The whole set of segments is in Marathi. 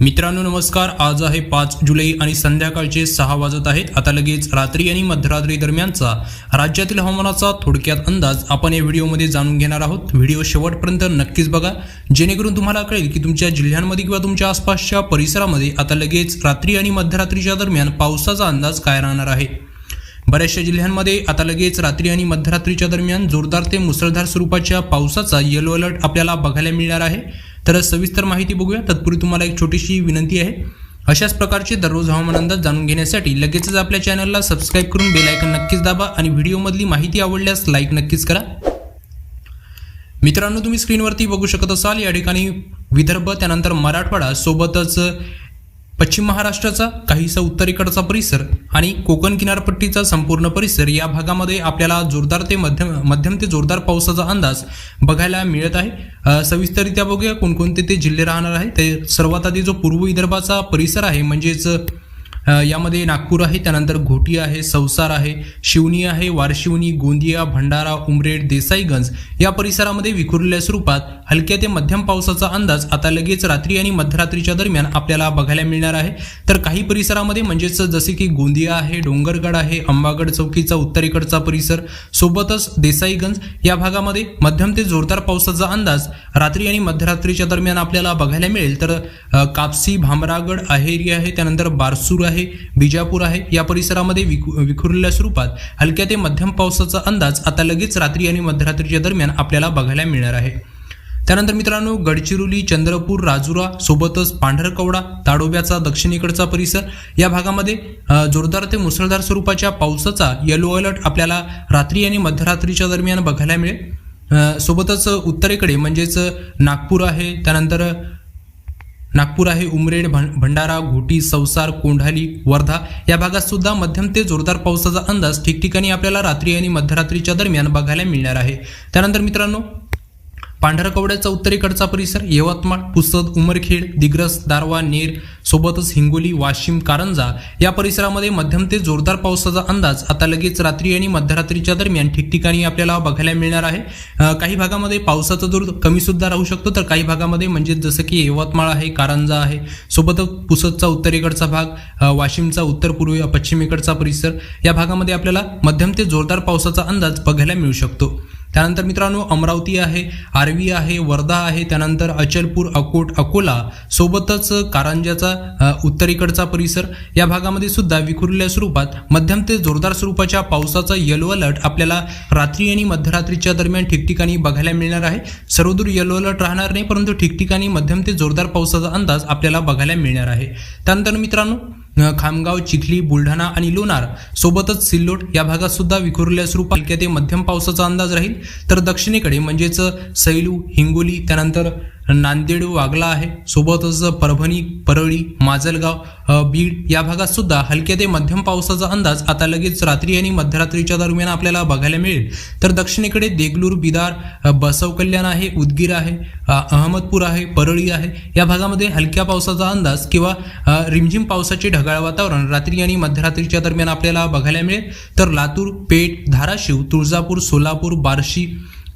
मित्रांनो नमस्कार. आज आहे पाच जुलै आणि संध्याकाळचे सहा वाजत आहेत. आता लगेच रात्री आणि मध्यरात्री दरम्यानचा राज्यातील हवामानाचा थोडक्यात अंदाज आपण या व्हिडिओमध्ये जाणून घेणार आहोत. व्हिडिओ शेवटपर्यंत नक्कीच बघा. जेणेकरून तुम्हाला कळेल की तुमच्या जिल्ह्यांमध्ये किंवा तुमच्या आसपासच्या परिसरामध्ये आता लगेच रात्री आणि मध्यरात्रीच्या दरम्यान पावसाचा अंदाज काय राहणार आहे? बऱ्याचशा जिल्ह्यांमध्ये आता लगेच रात्री आणि मध्यरात्रीच्या दरम्यान जोरदार ते मुसळधार स्वरूपाच्या पावसाचा येलो अलर्ट आपल्याला बघायला मिळणार आहे. तर सविस्तर माहिती बघूया. तत्पूर्वी तुम्हाला एक छोटीशी विनंती आहे. अशाच प्रकारचे दररोज हवामान अंदाज जाणून घेण्यासाठी लगेचच आपल्या चॅनलला सबस्क्राईब करून बेलायकन नक्कीच दाबा आणि व्हिडिओमधली माहिती आवडल्यास लाईक नक्कीच करा. मित्रांनो तुम्ही स्क्रीनवरती बघू शकत असाल या ठिकाणी विदर्भ त्यानंतर मराठवाडा सोबतच पश्चिम महाराष्ट्राचा काहीसा उत्तरेकडचा परिसर आणि कोकण किनारपट्टीचा संपूर्ण परिसर या भागामध्ये आपल्याला जोरदार ते मध्यम मध्यम ते जोरदार पावसाचा अंदाज बघायला मिळत आहे. सविस्तरित्या सविस्तररित्या बघूया कोणकोणते ते जिल्हे राहणार आहे. ते सर्वात आधी जो पूर्व विदर्भाचा परिसर आहे म्हणजेच यामध्ये नागपूर आहे त्यानंतर घोटी आहे संसार आहे शिवनी आहे वारशिवनी गोंदिया भंडारा उमरेड देसाईगंज या परिसरामध्ये विखुरलेल्या स्वरूपात हलक्या ते मध्यम पावसाचा अंदाज आता लगेच रात्री आणि मध्यरात्रीच्या दरम्यान आपल्याला बघायला मिळणार आहे. तर काही परिसरामध्ये म्हणजेच जसे की गोंदिया आहे डोंगरगड आहे अंबागड चौकीचा उत्तरेकडचा परिसर सोबतच देसाईगंज या भागामध्ये मध्यम ते जोरदार पावसाचा अंदाज रात्री आणि मध्यरात्रीच्या दरम्यान आपल्याला बघायला मिळेल. तर कापसी भामरागड अहेरी आहे त्यानंतर बारसूर आहे बिजापूर आहे या परिसरामध्ये विखुरलेल्या स्वरूपात हलक्या ते मध्यम पावसाचा अंदाज आता लगेच रात्री आणि मध्यरात्रीच्या दरम्यान आपल्याला बघायला मिळणार आहे. त्यानंतर मित्रांनो गडचिरोली चंद्रपूर राजुरा सोबतच पांढरकवडा ताडोब्याचा दक्षिणेकडचा परिसर या भागामध्ये जोरदार ते मुसळधार स्वरूपाच्या पावसाचा येलो अलर्ट आपल्याला रात्री आणि मध्यरात्रीच्या दरम्यान बघायला मिळेल. सोबतच उत्तरेकडे म्हणजेच नागपूर आहे त्यानंतर नागपूर आहे उमरेड भंडारा घोटी संसार कोंढाली वर्धा या भागात सुद्धा मध्यम ते जोरदार पावसाचा अंदाज ठिकठिकाणी आपल्याला रात्री आणि मध्यरात्रीच्या दरम्यान बघायला मिळणार आहे. त्यानंतर मित्रांनो पांढरकवड्याचा उत्तरेकडचा परिसर यवतमाळ पुसद उमरखेड दिग्रस दारवा नेर सोबतच हिंगोली वाशिम कारंजा या परिसरामध्ये मध्यम ते जोरदार पावसाचा अंदाज आता लगेच रात्री आणि मध्यरात्रीच्या दरम्यान ठिकठिकाणी आपल्याला बघायला मिळणार आहे. काही भागामध्ये पावसाचा जोर कमी सुद्धा राहू शकतो. तर काही भागामध्ये म्हणजे जसं की यवतमाळ आहे कारंजा आहे सोबतच पुसदचा उत्तरेकडचा भाग वाशिमचा उत्तर पूर्व पश्चिमेकडचा परिसर या भागामध्ये आपल्याला मध्यम ते जोरदार पावसाचा अंदाज बघायला मिळू शकतो. त्यानंतर मित्रांनो अमरावती आहे आर्वी आहे वर्धा आहे त्यानंतर अचलपूर अकोट अकोला सोबतच कारंजाचा उत्तरेकडचा परिसर. या भागामध्ये सुद्धा विखुरलेल्या स्वरूपात मध्यम ते जोरदार स्वरूपाच्या पावसाचा येलो अलर्ट आपल्याला रात्री आणि मध्यरात्रीच्या दरम्यान ठिकठिकाणी बघायला मिळणार आहे. सर्वदूर येलो अलर्ट राहणार नाही परंतु ठिकठिकाणी मध्यम ते जोरदार पावसाचा अंदाज आपल्याला बघायला मिळणार आहे. त्यानंतर मित्रांनो खामगाव चिखली बुलढाणा आणि लोणार सोबतच सिल्लोड या भागात सुद्धा विखुरल्या स्वरूपात हलक्या ते मध्यम पावसाचा अंदाज राहील. तर दक्षिणेकडे म्हणजेच सैलू हिंगोली त्यानंतर नांदेड वागला आहे. सोबतच परभणी परळी माजलगाव बीड या भागात सुद्धा हलक्या ते मध्यम पावसाचा अंदाज आता लगेच रात्री आणि मध्यरात्रीच्या दरम्यान आपल्याला बघायला मिळेल. तर दक्षिणेकडे देगलूर बिदार बसवकल्याण बसव कल्याण आहे उदगीर आहे अहमदपूर आहे परळी आहे. या भागामध्ये हलक्या पावसाचा अंदाज किंवा रिमझिम पावसाचे ढगाळ वातावरण रात्री आणि मध्यरात्रीच्या दरम्यान आपल्याला बघायला मिळेल. तर लातूर पेठ धाराशिव तुळजापूर सोलापूर बार्शी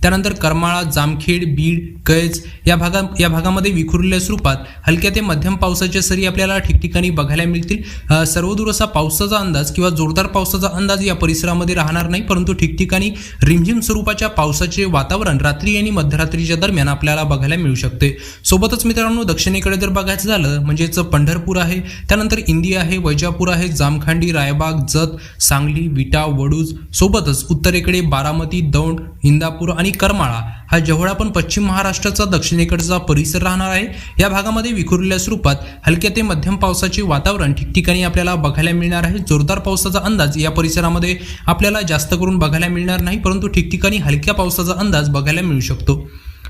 त्यानंतर करमाळा जामखेड बीड कैज या भागा या भागामध्ये विखुरलेल्या स्वरूपात हलक्या ते मध्यम पावसाच्या सरी आपल्याला ठिकठिकाणी बघायला मिळतील. सर्वदूर असा पावसाचा अंदाज किंवा जोरदार पावसाचा अंदाज या परिसरामध्ये राहणार नाही परंतु ठिकठिकाणी रिमझिम स्वरूपाच्या पावसाचे वातावरण रात्री आणि मध्यरात्रीच्या दरम्यान आपल्याला बघायला मिळू शकते. सोबतच मित्रांनो दक्षिणेकडे जर बघायचं झालं म्हणजेच पंढरपूर आहे त्यानंतर इंदी आहे वैजापूर आहे जामखांडी रायबाग जत सांगली विटा वडूज सोबतच उत्तरेकडे बारामती दौंड इंदापूर आणि करमाळा हा जेवढा पण पश्चिम महाराष्ट्राचा दक्षिणेकडचा परिसर राहणार आहे. या भागामध्ये विखुरलेल्या स्वरूपात हलक्या ते मध्यम पावसाचे वातावरण ठिकठिकाणी आपल्याला बघायला मिळणार आहे. जोरदार पावसाचा अंदाज या परिसरामध्ये आपल्याला जास्त करून बघायला मिळणार नाही परंतु ठिकठिकाणी हलक्या पावसाचा अंदाज बघायला मिळू शकतो.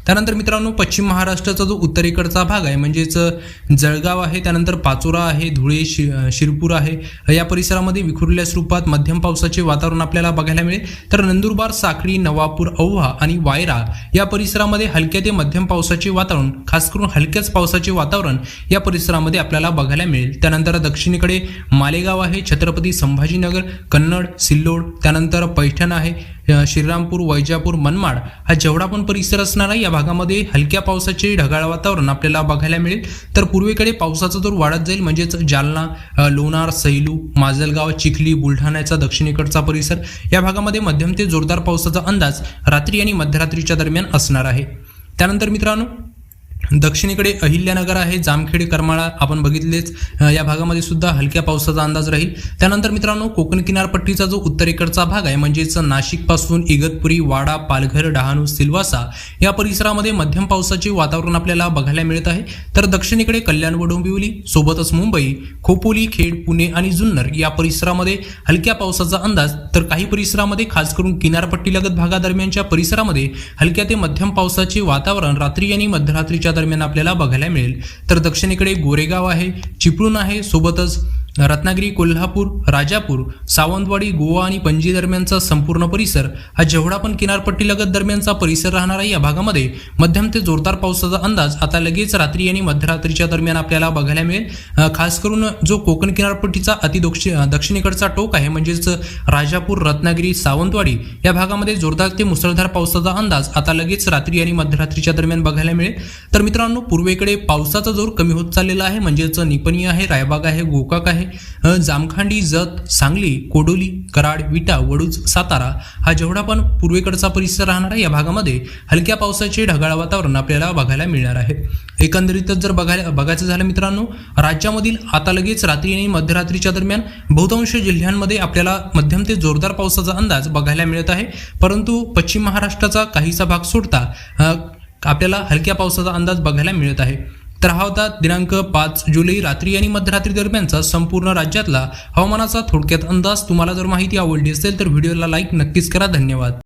त्यानंतर मित्रांनो पश्चिम महाराष्ट्राचा जो उत्तरेकडचा भाग आहे म्हणजेच जळगाव आहे त्यानंतर पाचोरा आहे धुळे शि शिरपूर आहे या परिसरामध्ये विखुरलेल्या स्वरूपात मध्यम पावसाचे वातावरण आपल्याला बघायला मिळेल. तर नंदुरबार साखळी नवापूर औव्हा आणि वायरा या परिसरामध्ये हलक्या ते मध्यम पावसाचे वातावरण खास करून हलक्याच पावसाचे वातावरण या परिसरामध्ये आपल्याला बघायला मिळेल. त्यानंतर दक्षिणेकडे मालेगाव आहे छत्रपती संभाजीनगर कन्नड सिल्लोड त्यानंतर पैठण आहे श्रीरामपूर वैजापूर मनमाड हा जेवढा पण परिसर असणार आहे या भागामध्ये हलक्या पावसाचे ढगाळ वातावरण आपल्याला बघायला मिळेल. तर पूर्वेकडे पावसाचा जोर वाढत जाईल म्हणजेच जालना लोणार सैलू माजलगाव चिखली बुलढाण्याचा दक्षिणेकडचा परिसर. या भागामध्ये मध्यम ते जोरदार पावसाचा अंदाज रात्री आणि मध्यरात्रीच्या दरम्यान असणार आहे. त्यानंतर मित्रांनो दक्षिणेकडे अहिल्यानगर आहे जामखेड करमाळा आपण बघितलेच. या भागामध्ये सुद्धा हलक्या पावसाचा अंदाज राहील. त्यानंतर मित्रांनो कोकण किनारपट्टीचा जो उत्तरेकडचा भाग आहे म्हणजेच नाशिकपासून इगतपुरी वाडा पालघर डहाणू सिल्वासा या परिसरामध्ये मध्यम पावसाचे वातावरण आपल्याला बघायला मिळत आहे. तर दक्षिणेकडे कल्याण व डोंबिवली सोबतच मुंबई खोपोली खेड पुणे आणि जुन्नर या परिसरामध्ये हलक्या पावसाचा अंदाज. तर काही परिसरामध्ये खास करून किनारपट्टीलगत भागादरम्यानच्या परिसरामध्ये हलक्या ते मध्यम पावसाचे वातावरण रात्री आणि मध्यरात्रीच्या दरम्यान आपल्याला बघायला मिळेल. तर दक्षिणेकडे गोरेगाव आहे चिपळूण आहे सोबतच रत्नागिरी कोल्हापूर राजापूर सावंतवाडी गोवा आणि पणजी दरम्यानचा संपूर्ण परिसर हा जेवढा पण किनारपट्टीलगत दरम्यानचा परिसर राहणार आहे या भागामध्ये मध्यम ते जोरदार पावसाचा अंदाज आता लगेच रात्री आणि मध्यरात्रीच्या दरम्यान आपल्याला बघायला मिळेल. खास करून जो कोकण किनारपट्टीचा अतिदोक्षी दक्षिणेकडचा टोक आहे म्हणजेच राजापूर रत्नागिरी सावंतवाडी या भागामध्ये जोरदार ते मुसळधार पावसाचा अंदाज आता लगेच रात्री आणि मध्यरात्रीच्या दरम्यान बघायला मिळेल. तर मित्रांनो पूर्वेकडे पावसाचा जोर कमी होत चाललेला आहे म्हणजेच निपणी आहे रायबाग आहे गोकाक आहे आहे. जामखांडी जत सांगली कोडोली कराड विटा वडूज सातारा हा जेवढा पण पूर्वेकडचा परिसर राहणार आहे या भागामध्ये हलक्या पावसाचे ढगाळ वातावरण आपल्याला बघायला मिळणार आहे. एकंदरीतच जर बघायला बघायचं झालं मित्रांनो राज्यामधील आता लगेच रात्री आणि मध्यरात्रीच्या दरम्यान बहुतांश जिल्ह्यांमध्ये आपल्याला मध्यम ते जोरदार पावसाचा अंदाज बघायला मिळत आहे. परंतु पश्चिम महाराष्ट्राचा काहीसा भाग सोडता आपल्याला हलक्या पावसाचा अंदाज बघायला मिळत आहे. तर हा होता दिनांक पाच जुलै रात्री आणि मध्यरात्री दरम्यानचा संपूर्ण राज्यातला हवामानाचा थोडक्यात अंदाज. तुम्हाला जर माहिती आवडली असेल तर व्हिडिओला लाईक नक्कीच करा. धन्यवाद.